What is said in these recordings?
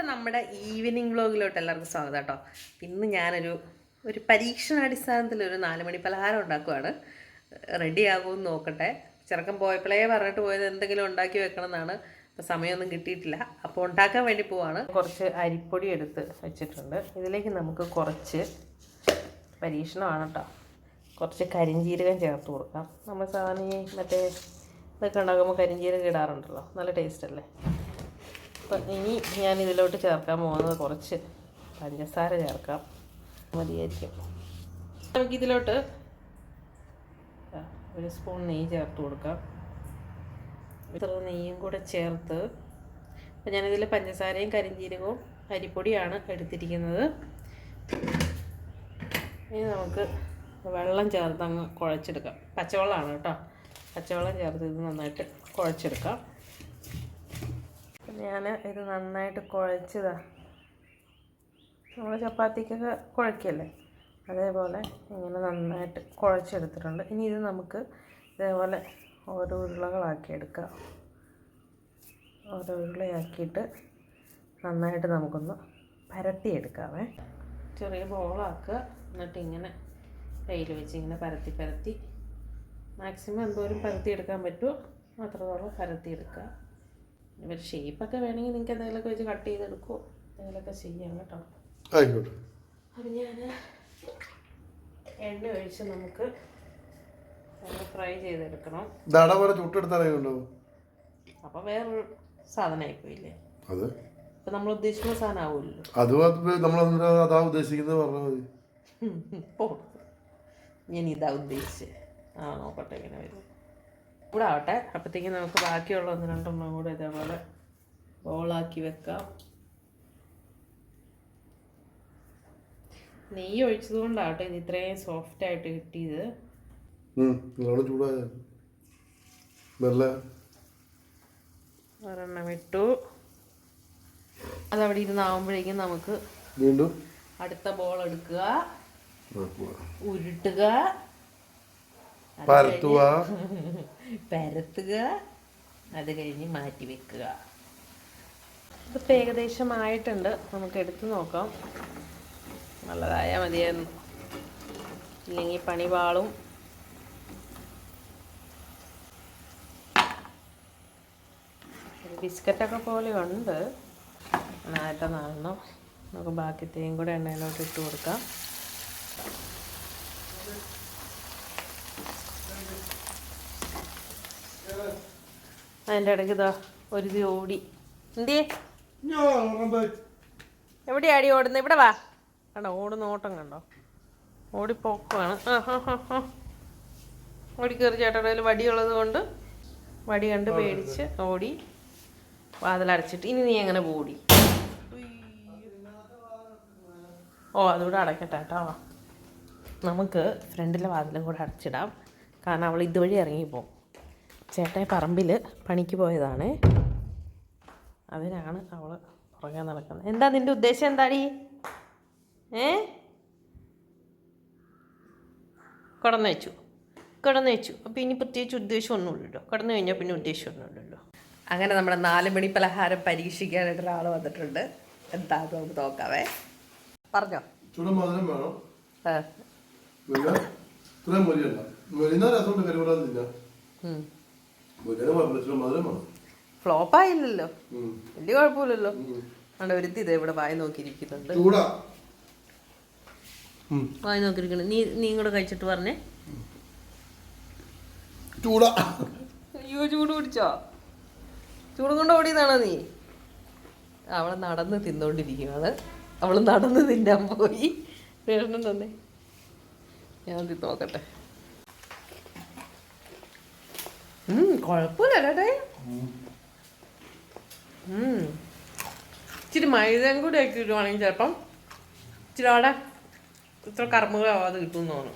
ഇന്നത്തെ നമ്മുടെ ഈവനിങ് വ്ലോഗിലോട്ട് എല്ലാവർക്കും സ്വാഗതം കേട്ടോ. ഇന്ന് ഞാനൊരു ഒരു പരീക്ഷണാടിസ്ഥാനത്തിൽ ഒരു നാല് മണി പലഹാരം ഉണ്ടാക്കുവാണ്. റെഡി ആകുമെന്ന് നോക്കട്ടെ. ചെറുക്കം പോയപ്പോഴേ പറഞ്ഞിട്ട് പോയത് എന്തെങ്കിലും ഉണ്ടാക്കി വെക്കണം എന്നാണ് അപ്പോൾ സമയമൊന്നും കിട്ടിയിട്ടില്ല. അപ്പോൾ ഉണ്ടാക്കാൻ വേണ്ടി പോവാണ്. കുറച്ച് അരിപ്പൊടി എടുത്ത് വെച്ചിട്ടുണ്ട്. ഇതിലേക്ക് നമുക്ക് കുറച്ച് പരീക്ഷണമാണ് കേട്ടോ. കുറച്ച് കരിഞ്ജീരകം ചേർത്ത് കൊടുക്കാം. നമ്മൾ സാധാരണ മറ്റേ ഇതൊക്കെ ഉണ്ടാക്കുമ്പോൾ കരിഞ്ജീരകം ഇടാറുണ്ടല്ലോ. നല്ല ടേസ്റ്റ് അല്ലേ? അപ്പം ഇനി ഞാൻ ഇതിലോട്ട് ചേർക്കാൻ പോകുന്നത് കുറച്ച് പഞ്ചസാര ചേർക്കാം. മതിയായിരിക്കും. നമുക്ക് ഇതിലോട്ട് ഒരു സ്പൂൺ നെയ്യ് ചേർത്ത് കൊടുക്കാം. ഇത്ര നെയ്യും കൂടെ ചേർത്ത് അപ്പം ഞാനിതിൽ പഞ്ചസാരയും കരിഞ്ജീരകവും അരിപ്പൊടിയാണ് എടുത്തിരിക്കുന്നത്. ഇനി നമുക്ക് വെള്ളം ചേർത്ത് അങ്ങ് കുഴച്ചെടുക്കാം. പച്ചവെള്ളമാണ് കേട്ടോ. പച്ചവെള്ളം ചേർത്ത് ഇത് നന്നായിട്ട് കുഴച്ചെടുക്കാം. ഞാൻ ഇത് നന്നായിട്ട് കുഴച്ചതാണ് നമ്മൾ ചപ്പാത്തിക്കൊക്കെ കുഴക്കല്ലേ? അതേപോലെ ഇങ്ങനെ നന്നായിട്ട് കുഴച്ചെടുത്തിട്ടുണ്ട്. ഇനി ഇത് നമുക്ക് ഇതേപോലെ ഓരോ ഉരുളകളാക്കി എടുക്കാം ഓരോ ഉരുളയാക്കിയിട്ട് നന്നായിട്ട് നമുക്കൊന്ന് പരത്തിയെടുക്കാമേ ചെറിയ ബോളാക്കുക എന്നിട്ട് ഇങ്ങനെ കയ്യിൽ വെച്ച് ഇങ്ങനെ പരത്തി പരത്തി. മാക്സിമം എന്തോരം പരത്തിയെടുക്കാൻ പറ്റുമോ? അത്രത്തോളം പരത്തിയെടുക്കുക ഇവർ ഷേപ്പൊക്കെ വേണമെങ്കിൽ നിങ്ങൾക്ക് എന്തെങ്കിലുമൊക്കെ വെച്ച് കട്ട് ചെയ്തെടുക്കുമോ എന്തെങ്കിലുമൊക്കെ ചെയ്യാം കേട്ടോ. ആയിക്കോട്ടെ. അപ്പം ഞാൻ എണ്ണ ഒഴിച്ച് നമുക്ക് ഫ്രൈ ചെയ്തെടുക്കണം. ദട പോലെ ചുട്ടെടുത്താലേ അപ്പം വേറൊരു സാധനമായി പോയില്ലേ? അത്? ഇപ്പം നമ്മൾ ഉദ്ദേശിക്കുന്ന സാധനം ആവുമല്ലോ. അത് നമ്മൾ അതാ ഉദ്ദേശിക്കുന്നത് പറഞ്ഞാൽ മതി. പോ. ഞാൻ ഇതാ ഉദ്ദേശിച്ചത് ആ നോക്കട്ടെ ഇങ്ങനെ വരും. ഇവിടെ ആവട്ടെ അപ്പോഴത്തേക്കും നമുക്ക് ബാക്കിയുള്ള ഒന്ന് രണ്ടെണ്ണം കൂടെ ഇതേപോലെ ബോളാക്കി വെക്കാം. നെയ്യ് ഒഴിച്ചത് കൊണ്ടാവട്ടെ ഇത് ഇത്രയും സോഫ്റ്റ് ആയിട്ട് കിട്ടിയത്. ഒരെണ്ണം ഇട്ടു. അതവിടെ ഇരുന്നാവുമ്പോഴേക്കും നമുക്ക് വീണ്ടും അടുത്ത ബോൾ എടുക്കുക. ഉരുട്ടുക. പരത്തുക. പരത്തുക അത് കഴിഞ്ഞ് മാറ്റി വെക്കുക. ഇതിപ്പോൾ ഏകദേശം ആയിട്ടുണ്ട് നമുക്ക് എടുത്തു നോക്കാം. നല്ലതായാൽ മതിയായിരുന്നു. ഇല്ലെങ്കിൽ പണി പാളും. ബിസ്ക്കറ്റൊക്കെ പോലെ ഉണ്ട്. ആയിട്ട് നാലെണ്ണം നമുക്ക് ബാക്കി തേയും കൂടെ എണ്ണയിലോട്ട് ഇട്ട് കൊടുക്കാം. അതിന്റെ ഇടയ്ക്ക് ഇതാ ഒരു ഇത് ഓടി. എന്തേ എവിടെയാടി ഓടുന്നത് ഇവിടെ വാ. കണ്ടോ ഓടുന്ന ഓട്ടം കണ്ടോ? ഓടിപ്പോക്കാണ് ആ ഹാ ഹാ ഹാ ഓടി കയറി ചേട്ടയുടെ കയ്യിൽ വടിയുള്ളത് കൊണ്ട് വടി കണ്ട് പേടിച്ച് ഓടി വാതിലടച്ചിട്ട് ഇനി നീ എങ്ങനെ ഓടി? ഓ അതുകൂടെ അടയ്ക്കട്ടെ കേട്ടോ. നമുക്ക് ഫ്രണ്ടിലെ വാതിലും കൂടെ അടച്ചിടാം. കാരണം അവൾ ഇതുവഴി ഇറങ്ങിപ്പോവും ചേട്ടായി പറമ്പിൽ പണിക്ക് പോയതാണ്. അതിനാണ് അവൾ പുറകെ നടക്കുന്നത്. എന്താ നിന്റെ ഉദ്ദേശം എന്താടി? ഏ? കടന്നു വെച്ചു കടന്നു വെച്ചു അപ്പോൾ ഇനി പ്രത്യേകിച്ച് ഉദ്ദേശം ഒന്നുമില്ലല്ലോ. കടന്നു കഴിഞ്ഞാൽ പിന്നെ ഉദ്ദേശം ഒന്നുമില്ലല്ലോ. അങ്ങനെ നമ്മുടെ നാല് മണി പലഹാരം പരീക്ഷിക്കാനായിട്ട് ഒരാൾ വന്നിട്ടുണ്ട്. എന്താ നമുക്ക് നോക്കാവേ. പറഞ്ഞോ. ആ. ഫ്ലോപ്പായില്ലല്ലോ. വലിയ കുഴപ്പമില്ലല്ലോ. ആണ് അവിടെ ഒരുത്തി ഇതേ ഇവിടെ വായി നോക്കിയിരിക്കുന്നുണ്ട്. ചൂടാ. വായി നോക്കിയിരിക്കുന്നു. നീ നീ കൂടെ കഴിച്ചിട്ട് പറഞ്ഞേ. ചൂടാ. അയ്യോ ചൂട് പിടിച്ചോ. ചൂട് കൊണ്ട് ഓടിയതാണോ നീ? അവൾ നടന്ന് തിന്നോണ്ടിരിക്കുകയാണ് അവൾ നടന്ന് തിന്നാൻ പോയി. വേണം തന്നെ. ഞാൻ നോക്കട്ടെ. ഉം, കുഴപ്പമില്ല ഉം. ഇച്ചിരി മൈദയും കൂടി ആക്കി ഇടുവാണെങ്കിൽ ചിലപ്പം ഇച്ചിരി അവിടെ ഇത്ര കർമ്മകളാവാതെ കിട്ടും തോന്നുന്നു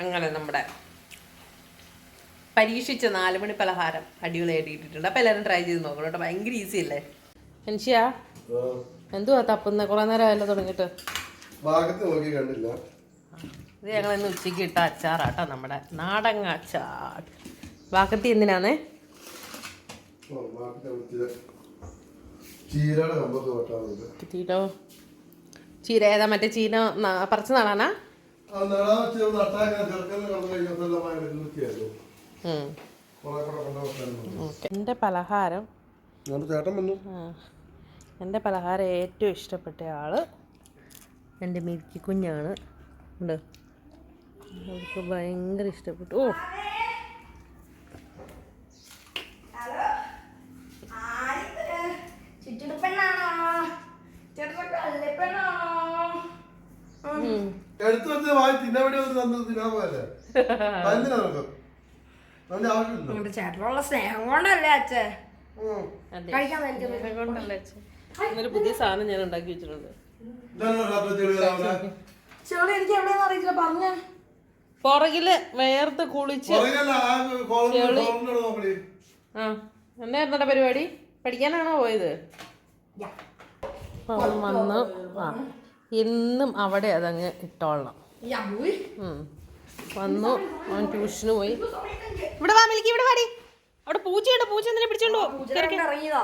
അങ്ങനെ നമ്മുടെ പരീക്ഷിച്ച നാല് മണി പലഹാരം അടിപൊളിയായിട്ട് ഇട്ടിട്ടുണ്ട് അപ്പോൾ എല്ലാവരും ട്രൈ ചെയ്ത് നോക്കണം കേട്ടോ. ഭയങ്കര ഈസി അല്ലേ? മനുഷ്യ. എന്തുവാ തപ്പുന്ന? കുറെ നേരം ആയല്ലോ തുടങ്ങിയിട്ട്. ഭാഗത്ത് നോക്കി കണ്ടില്ല. ഇത് ഞങ്ങൾ ഇന്ന് ഉച്ചയ്ക്ക് ഇട്ട അച്ചാറാട്ടോ നമ്മുടെ നാടങ്ങ അച്ചാർ. കമ്പൊക്കെ വെട്ടാറുണ്ട് ചീരോ? ചീര ഏതാ മറ്റേ ചീന പറിച്ചു നാളാനാ നടാനാ എന്റെ പലഹാരം എന്റെ എന്റെ പലഹാരം ഏറ്റവും ഇഷ്ടപ്പെട്ട ആൾ എന്റെ മിൽക്കി കുഞ്ഞാണ്. ഉണ്ട്. അവർക്ക് ഭയങ്കര ഇഷ്ടപ്പെട്ടു. ഓ എടുത്തു വെച്ച് വായി തിന്നാൻ വേണ്ടി തന്നത് തിന്നാൻ അതിന്റെ ആവശ്യമില്ല നിങ്ങളുടെ ചേട്ടനുള്ള സ്നേഹം കൊണ്ടല്ലേ അച്ഛേ? കഴിക്കാൻ പുതിയ സാധനം ഞാൻ ഉണ്ടാക്കി വെച്ചിട്ടുണ്ട്. ചെളി എനിക്ക് എവിടെയെന്ന് അറിയില്ല പറഞ്ഞേ. പുറകിൽ വേർത്ത് കുളിച്ച് ആ എന്നായിരുന്നടാ പരിപാടി? പഠിക്കാനാണോ പോയത്? വന്ന്. ആ. എന്നും അവിടെ അതങ്ങ് ഇട്ടോളണം. വന്നു. അവൻ ട്യൂഷന് പോയി. ഇവിടെ വാ മിലിക്ക് ഇവിടെ വാടി അവിടെ പൂച്ചയുണ്ട് പൂച്ച എന്തിനെ പിടിച്ചോണ്ട് പോ. കേറി, കേറി. ഇറങ്ങിയതാ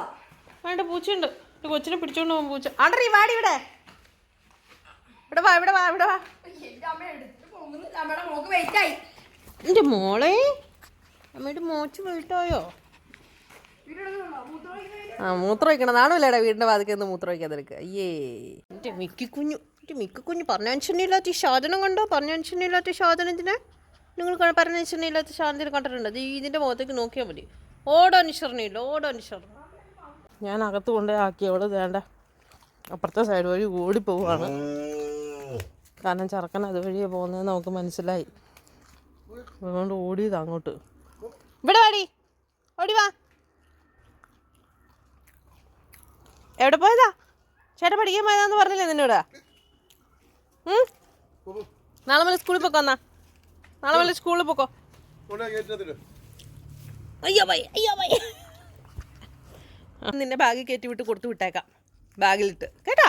വേണ്ട പൂച്ചയുണ്ട്. കൊച്ചിനെ പിടിച്ചോണ്ട് പോകും പൂച്ച. ആണ്ടറി വാടി ഇവിടെ. ഇവിടെ വാ ഇവിടെ വാ ഇവിടെ വാ. എന്റെ മോളെ? അമ്മയുടെ മോച്ച് വീട്ടോയോ? ആ മൂത്രം വയ്ക്കണം നാണുമില്ലേടാ വീടിന്റെ വാതിക്കൽ നിന്ന് മൂത്രം വയ്ക്കാൻ നിനക്ക്. അയ്യേ. എന്റെ മിക്ക കുഞ്ഞു എന്റെ മിക്ക കുഞ്ഞു മനുഷ്യനില്ലാത്ത ഈ സാധനം കണ്ടോ? പറഞ്ഞ മനുഷ്യനില്ലാത്ത സാധനത്തിന് നിങ്ങൾ പറഞ്ഞ മനുഷ്യനില്ലാത്ത സാധനത്തിന് കണ്ടിട്ടുണ്ട്. അത് ഇതിന്റെ മുഖത്തേക്ക് നോക്കിയാൽ മതി. ഓടോ അനുസരണയില്ല ഓടോ അനുസരണം ഞാൻ അകത്ത് കൊണ്ടേ ആക്കിയവൾ വേണ്ട അപ്പുറത്തെ സൈഡ് വഴി ഓടിപ്പോവാണ്. കാരണം ചെറുക്കൻ അതുവഴിയേ പോകുന്നത് നമുക്ക് മനസ്സിലായി. അതുകൊണ്ട് ഓടിയത് അങ്ങോട്ട്. ഇവിടെ വാടി. ഓടി വാ. എവിടെ പോയതാ? ചേട്ടാ പഠിക്കാൻ പോയതാന്ന് പറഞ്ഞില്ലേ നിന്നോട്? നാളെ മുതൽ സ്കൂളിൽ പൊക്കോ എന്നാ? നാളെ മുതൽ സ്കൂളിൽ പൊക്കോ. അയ്യോ ബൈ അയ്യോ ബൈ നിന്നെ ബാഗിൽ കയറ്റി വിട്ട് കൊടുത്തു വിട്ടേക്കാം. ബാഗിലിട്ട്. കേട്ടാ?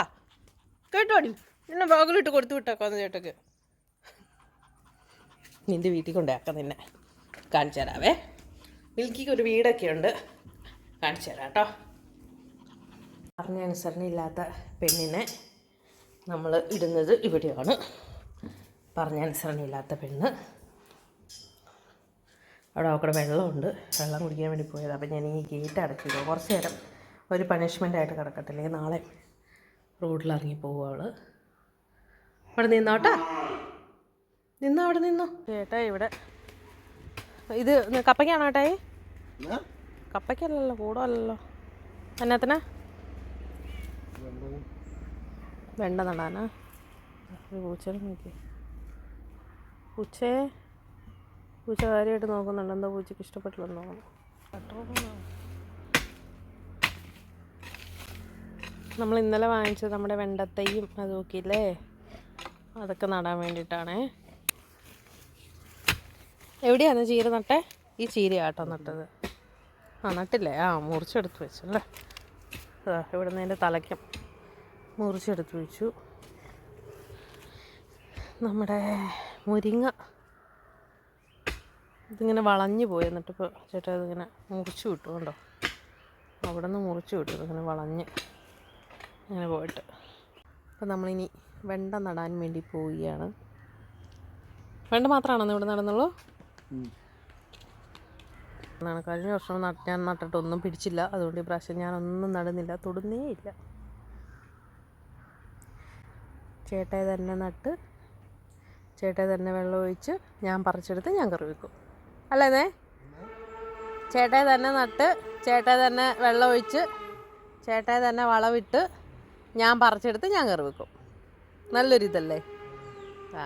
കേട്ടോടി നിന്നെ ബാഗിലിട്ട് കൊടുത്തു വിട്ടേക്കാന്ന് ചേട്ടക്ക്. നിന്റെ വീട്ടിൽ കൊണ്ടേക്കാം നിന്നെ. കാണിച്ചു തരാവേ. മിൽക്കിക്ക് ഒരു വീടൊക്കെ ഉണ്ട് കാണിച്ചു തരാം കേട്ടോ. പറഞ്ഞ അനുസരണയില്ലാത്ത പെണ്ണിനെ നമ്മൾ ഇടുന്നത് ഇവിടെയാണ്. പറഞ്ഞ അനുസരണയില്ലാത്ത പെണ്ണ്. അവിടെ അവിടെ വെള്ളമുണ്ട്. വെള്ളം കുടിക്കാൻ വേണ്ടി പോയത്. അപ്പം ഞാൻ ഈ ഗേറ്റ് അടച്ചിടുക കുറച്ച് നേരം ഒരു പണിഷ്മെന്റ് ആയിട്ട് കിടക്കട്ടെ അല്ലെങ്കിൽ നാളെ റോഡിൽ ഇറങ്ങി പോകും അവൾ അവിടെ നിന്നോട്ടാ നിന്നോ അവിടെ നിന്നോ. ചേട്ടാ ഇവിടെ. ഇത് കപ്പയ്ക്കാണോ ഏട്ടായി കപ്പയ്ക്കല്ലല്ലോ കൂടോ അല്ലല്ലോ എന്നാത്തിനാ വെണ്ട നടാനാ? ഒരു പൂച്ചനെ നോക്കി. പൂച്ചയെ പൂച്ച കാര്യമായിട്ട് നോക്കുന്നുണ്ട്. എന്താ പൂച്ചയ്ക്ക് ഇഷ്ടപ്പെട്ടില്ലെന്ന് നോക്കണം നമ്മൾ ഇന്നലെ വാങ്ങിച്ചത് നമ്മുടെ വെണ്ടത്തയും അത് നോക്കിയില്ലേ? അതൊക്കെ നടാൻ വേണ്ടിയിട്ടാണേ. എവിടെയാണ് ചീര നട്ടേ? ഈ ചീരയാട്ടോ നട്ടത്. ആ നട്ടില്ലേ? ആ മുറിച്ചെടുത്ത് വെച്ചല്ലേ. ഇവിടെ നിന്ന് എന്റെ തലയ്ക്കും. മുറിച്ചെടുത്ത് വെച്ചു. നമ്മുടെ മുരിങ്ങ ഇതിങ്ങനെ വളഞ്ഞു പോയി. എന്നിട്ട് ഇപ്പോൾ ചേട്ടാ ഇതിങ്ങനെ മുറിച്ച് വിട്ടു കണ്ടോ? അവിടെ നിന്ന് മുറിച്ച് വിട്ടു. ഇതിങ്ങനെ വളഞ്ഞ് ഇങ്ങനെ പോയിട്ട്. അപ്പോൾ നമ്മളിനി വെണ്ട നടാൻ വേണ്ടി പോവുകയാണ്. വെണ്ട മാത്രമാണോ ഇവിടെ നടന്നുള്ളൂ? എന്നാണ് കഴിഞ്ഞ വർഷം ഞാൻ നട്ടിട്ടൊന്നും പിടിച്ചില്ല. അതുകൊണ്ട് ഈ പ്രാവശ്യം ഞാനൊന്നും നടന്നില്ല. തൊടുന്നേ ഇല്ല. ചേട്ടായി തന്നെ നട്ട് ചേട്ടായി തന്നെ വെള്ളം ഒഴിച്ച് ഞാൻ പറിച്ചെടുത്ത് ഞാൻ കറി വെക്കും. അല്ലേ ചേട്ടായി തന്നെ നട്ട് ചേട്ടായി തന്നെ വെള്ളം ഒഴിച്ച് ചേട്ടായി തന്നെ വളവിട്ട് ഞാൻ പറിച്ചെടുത്ത് ഞാൻ കറി വെക്കും. നല്ലൊരിതല്ലേ? ആ.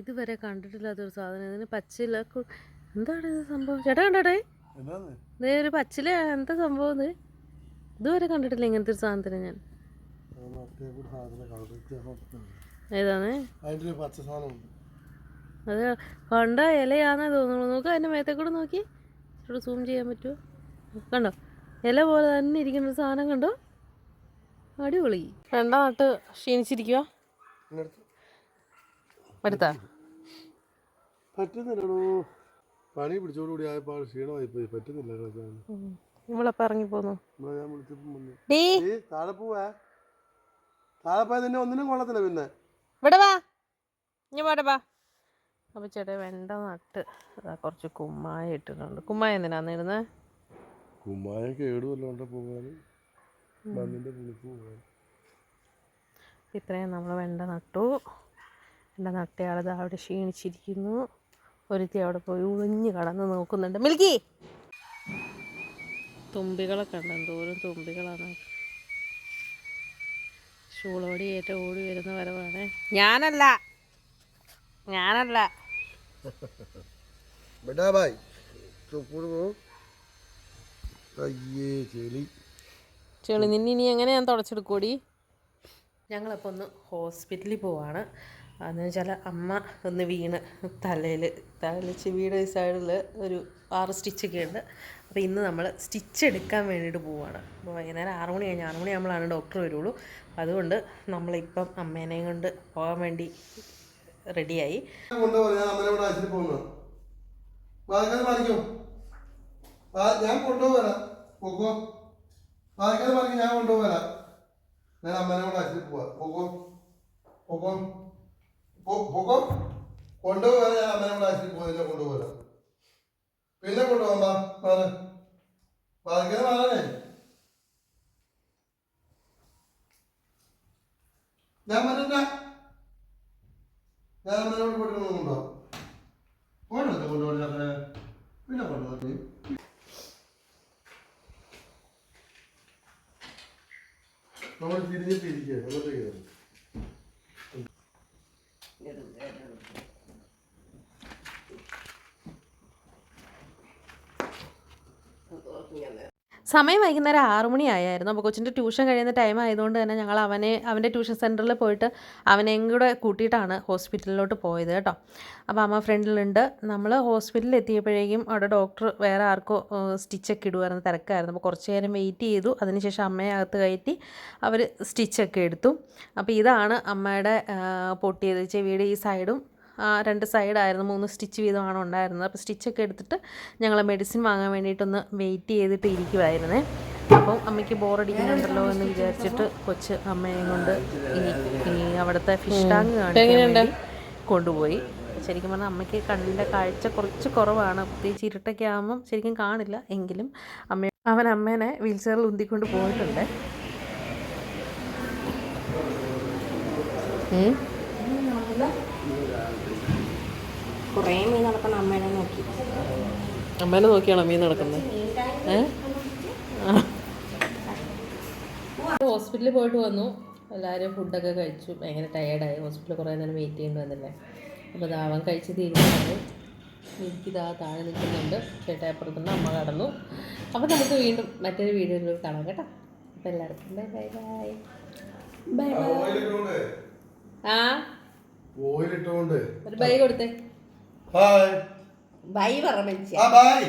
ഇതുവരെ കണ്ടിട്ടില്ലാത്തൊരു സാധനം. ഇതിന് പച്ചില എന്താണ് ഇത് സംഭവം? ചേട്ടാ കണ്ടോട്ടെ? ഇതേ ഒരു പച്ചില എന്താ സംഭവം ഇത്? ഇതുവരെ കണ്ടിട്ടില്ല ഇങ്ങനത്തെ ഒരു സാധനത്തിന് ഞാൻ. ഏതാണ്? അത് കണ്ട ഇലയാന്നേ തോന്നുന്നു നോക്ക് അതിന്റെ മേത്തെ കൂടെ നോക്കി. ഇവിടെ സൂം ചെയ്യാൻ പറ്റുമോ? കണ്ടോ? ഇല പോലെ തന്നെ ഇരിക്കുന്ന സാധനം കണ്ടോ? അടിപൊളി. രണ്ടാ നട്ട് ക്ഷീണിച്ചിരിക്കുക ഇങ്ങടുത്ത്. എടുത്താ പറ്റുന്നില്ലടോ. പണി പിടിച്ചോടുകൂടി ആയപ്പോൾ ക്ഷീണമായി പോയി പറ്റുന്നില്ല ഇറങ്ങി പോന്നു താഴെ പോവാ. താഴെ പോയാൽ നിന്നെ ഒന്നിനും കൊള്ളത്തില്ല പിന്നെ. ഇവിടെ വാ. ഇനി പോട്ടെ വാ. അപ്പോൾ ചേട്ടാ വെണ്ട നട്ട് അതാ കുറച്ച് കുമ്മായ ഇട്ടിട്ടുണ്ട്. കുമ്മായ എന്തിനാന്ന് ഇടുന്നത് കുമ്മായ കേടുവല്ലോണ്ട പോകാൻ? മണ്ണിന്റെ പുളിപ്പ് പോകാൻ. ഇത്രയും നമ്മൾ വെണ്ട നട്ടു. വെണ്ട നട്ടയാളത് അവിടെ ക്ഷീണിച്ചിരിക്കുന്നു. ഒരുത്തി അവിടെ പോയി ഉളിഞ്ഞ് കടന്ന് നോക്കുന്നുണ്ട്. മിൽക്കി! തുമ്പികളൊക്കെ ഉണ്ട് എന്തോരം തുമ്പികളാണ്. ഷൂളോടി ഏറ്റവും ഓടി വരുന്ന വരവാണ്. ഞാനല്ല. ഞാനല്ല. ബെടാ ബായ്. അയ്യേ ചെളി. ചെളി നിന്നെ ഇനി എങ്ങനെ ഞാൻ തുടച്ചെടുക്കൂടി ഞങ്ങളപ്പോൾ ഒന്ന് ഹോസ്പിറ്റലിൽ പോവാണ്. അതെന്ന് വെച്ചാൽ അമ്മ ഒന്ന് വീണ് തലയിൽ തലച്ച് വീട് സൈഡിൽ ഒരു ആറ് സ്റ്റിച്ചൊക്കെ ഉണ്ട്. അപ്പോൾ ഇന്ന് നമ്മൾ സ്റ്റിച്ച് എടുക്കാൻ വേണ്ടിയിട്ട് പോവുകയാണ് അപ്പോൾ വൈകുന്നേരം ആറ് മണി കഴിഞ്ഞ് ആറ് മണി ആകുമ്പോഴാണ് ഡോക്ടർ വരുള്ളൂ. അതുകൊണ്ട് നമ്മളിപ്പം അമ്മേനെയും കൊണ്ട് പോകാൻ വേണ്ടി റെഡിയായി ഞാൻ കൊണ്ടുപോകാം ഞാൻ ഞാൻ അമ്മനെ കൂടെ അയച്ചിട്ട് പോവാം. പോക്കോ. പോക്കോ. പോ- പോക്കോ? കൊണ്ടുപോകാൻ ഞാൻ അമ്മനെ കൂടെ ആശുപത്രി പോയില്ല കൊണ്ടുപോകാം. പിന്നെ കൊണ്ടുപോകാം മാറ് വാതിക്കൽ ഞാൻ പറഞ്ഞ ഞാൻ അമ്മനോട് പോയിട്ട് കൊണ്ടുപോകാം. പോകണോ കൊണ്ടുപോകാൻ പിന്നെ കൊണ്ടുപോകാൻ നമ്മൾ തിരിഞ്ഞിട്ട് ഇരിക്കുക. കയറും. സമയം വൈകുന്നേരം ആറു മണി ആയായിരുന്നു അപ്പോൾ കൊച്ചിന്റെ ട്യൂഷൻ കഴിയുന്ന ടൈം ആയതുകൊണ്ട് തന്നെ ഞങ്ങൾ അവനെ അവന്റെ ട്യൂഷൻ സെന്ററിൽ പോയിട്ട് അവനെയും കൂടെ കൂട്ടിയിട്ടാണ് ഹോസ്പിറ്റലിലോട്ട് പോയത് കേട്ടോ. അപ്പോൾ അമ്മ ഫ്രണ്ടിലുണ്ട്. നമ്മൾ ഹോസ്പിറ്റലിൽ എത്തിയപ്പോഴേക്കും അവിടെ ഡോക്ടർ വേറെ ആർക്കോ സ്റ്റിച്ചൊക്കെ ഇടുമായിരുന്നു തിരക്കായിരുന്നു. അപ്പോൾ കുറച്ച് നേരം വെയിറ്റ് ചെയ്തു. അതിനുശേഷം അമ്മയെ അകത്ത് കയറ്റി അവർ സ്റ്റിച്ചൊക്കെ എടുത്തു. അപ്പോൾ ഇതാണ് അമ്മയുടെ പൊട്ടിയത് ചെവിയുടെ ഈ സൈഡും രണ്ട് സൈഡായിരുന്നു മൂന്ന് സ്റ്റിച്ച് വീതമാണ് ഉണ്ടായിരുന്നത്. അപ്പോൾ സ്റ്റിച്ചൊക്കെ എടുത്തിട്ട് ഞങ്ങൾ മെഡിസിൻ വാങ്ങാൻ വേണ്ടിയിട്ടൊന്ന് വെയിറ്റ് ചെയ്തിട്ട് ഇരിക്കുമായിരുന്നേ അപ്പം അമ്മയ്ക്ക് ബോറടിക്കുന്നുണ്ടല്ലോ എന്ന് വിചാരിച്ചിട്ട് കൊച്ച് അമ്മയും കൊണ്ട് ഈ അവിടുത്തെ ഫിഷ് ടാങ്ക് കാണിക്കാൻ കൊണ്ടുപോയി. ശരിക്കും പറഞ്ഞാൽ അമ്മയ്ക്ക് കണ്ണിന്റെ കാഴ്ച കുറച്ച് കുറവാണ്. പ്രത്യേകിച്ച് ഇരുട്ടൊക്കെ ആകുമ്പം ശരിക്കും കാണില്ല. എങ്കിലും അമ്മ അവൻ അമ്മേനെ വീൽ ചെയറിൽ ഉന്തിക്കൊണ്ട് പോയിട്ടുണ്ട്. കുറേ മീൻ നടക്കുന്ന അമ്മേനെ നോക്കി. അമ്മേനെ നോക്കിയാണോ മീൻ നടക്കുന്നത് ഹോസ്പിറ്റലിൽ പോയിട്ട് വന്നു. എല്ലാവരും ഫുഡൊക്കെ കഴിച്ചു. ഭയങ്കര ടയേർഡായി ഹോസ്പിറ്റലിൽ കുറേ നേരം വെയിറ്റ് ചെയ്യേണ്ടി വന്നില്ലേ? അപ്പോൾ ദാവൻ കഴിച്ച് തീരുമാനമായി എനിക്കിതാ താഴെ നിൽക്കുന്നുണ്ട്. ചേട്ടായപ്പുറത്തുനിന്ന് അമ്മ കടന്നു. അപ്പോൾ നമുക്ക് വീണ്ടും മറ്റൊരു വീഡിയോയിൽ കാണാം കേട്ടോ. അപ്പോൾ എല്ലാവർക്കും ബൈ ബൈ ബൈ ബൈ ആ? ഒരു ബൈ കൊടുത്തേ. ഹായ് ബൈ പറ ആ ബായ്